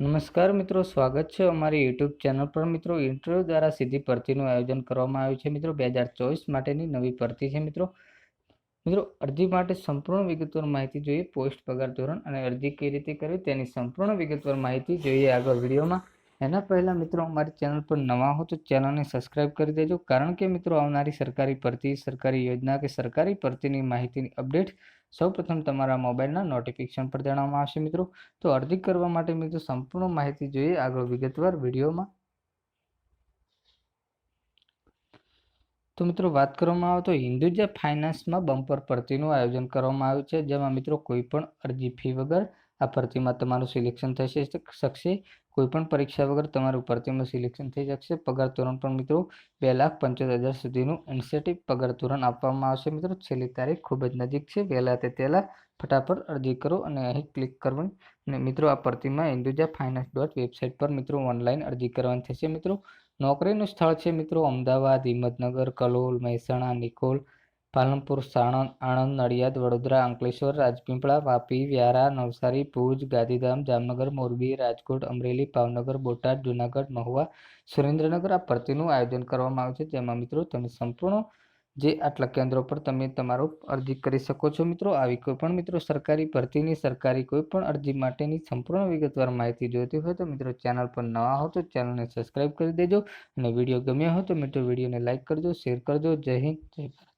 નમસ્કાર મિત્રો, સ્વાગત છે અમારી યુટ્યુબ ચેનલ પર. મિત્રો, ઇન્ટરવ્યૂ દ્વારા સીધી ભરતીનું આયોજન કરવામાં આવ્યું છે. મિત્રો, બે હજાર ચોવીસ માટેની નવી ભરતી છે, મિત્રો. મિત્રો, અરજી માટે સંપૂર્ણ વિગતવાર માહિતી જોઈએ. પોસ્ટ પગાર ધોરણ અને અરજી કઈ રીતે કરવી તેની સંપૂર્ણ વિગતવાર માહિતી જોઈએ આગળ વિડીયોમાં. એના પહેલાં મિત્રો અમારી ચેનલ પર નવા હો તો ચેનલને સબસ્ક્રાઇબ કરી દેજો. કારણ કે મિત્રો આવનારી સરકારી ભરતી, સરકારી યોજના કે સરકારી ભરતીની માહિતીની અપડેટ સૌપ્રથમ તમારા મોબાઈલના નોટિફિકેશન પર જણાવવામાં આવશે મિત્રો. તો અરજી કરવા માટે મિત્રો સંપૂર્ણ માહિતી જોઈએ. આગળ વિગતવાર વિડીયોમાં. તો મિત્રો વાત કરવામાં આવે તો હિન્દુજા ફાઇનાન્સમાં બમ્પર ભરતીનું આયોજન કરવામાં આવ્યું છે. જેમાં મિત્રો કોઈ પણ અરજી ફી વગર આ ભરતીમાં તમારું સિલેક્શન થઈ શકશે. કોઈ પણ પરીક્ષા વગર તમારું ભરતીમાં સિલેક્શન થઈ શકશે. પગાર ધોરણ પણ મિત્રો બે લાખ પંચોતેર હજાર સુધીનું ઇન્સેટિવ પગાર ધોરણ આપવામાં આવશે. મિત્રો, છેલ્લી તારીખ ખૂબ જ નજીક છે. વહેલા તે પહેલાં ફટાફટ અરજી કરો અને અહીં ક્લિક કરવાની અને મિત્રો, આ ભરતીમાં હિન્દુજા ફાઇનાન્સ ડોટ વેબસાઇટ પર મિત્રો ઓનલાઈન અરજી કરવાની થશે. મિત્રો, નોકરીનું સ્થળ છે મિત્રો અમદાવાદ, હિંમતનગર, કલોલ, મહેસાણા, નિકોલ પાલનપુર, સાણંદ, આણંદ, નડિયાદ, વડોદરા, અંકલેશ્વર, રાજપીપળા, વાપી, વ્યારા, નવસારી, ભુજ, ગાંધીધામ, જામનગર, મોરબી, રાજકોટ, અમરેલી, ભાવનગર, બોટાદ, જુનાગઢ, મહુવા, સુરેન્દ્રનગર આ ભરતીનું આયોજન કરવામાં આવ્યું છે. જેમાં મિત્રો તમે સંપૂર્ણ જે આટલા કેન્દ્રો પર તમે તમારો અરજી કરી શકો છો મિત્રો. આવી કોઈ પણ મિત્રો સરકારી ભરતીની, સરકારી કોઈ પણ અરજી માટેની સંપૂર્ણ વિગતવાર માહિતી જોઈતી હોય તો મિત્રો ચેનલ પર નવા હો તો ચેનલને સબસ્ક્રાઈબ કરી દેજો અને વીડિયો ગમ્યો હોય તો મિત્રો વિડીયોને લાઇક કરજો, શેર કરજો. જય હિન્દ, જય ભારત.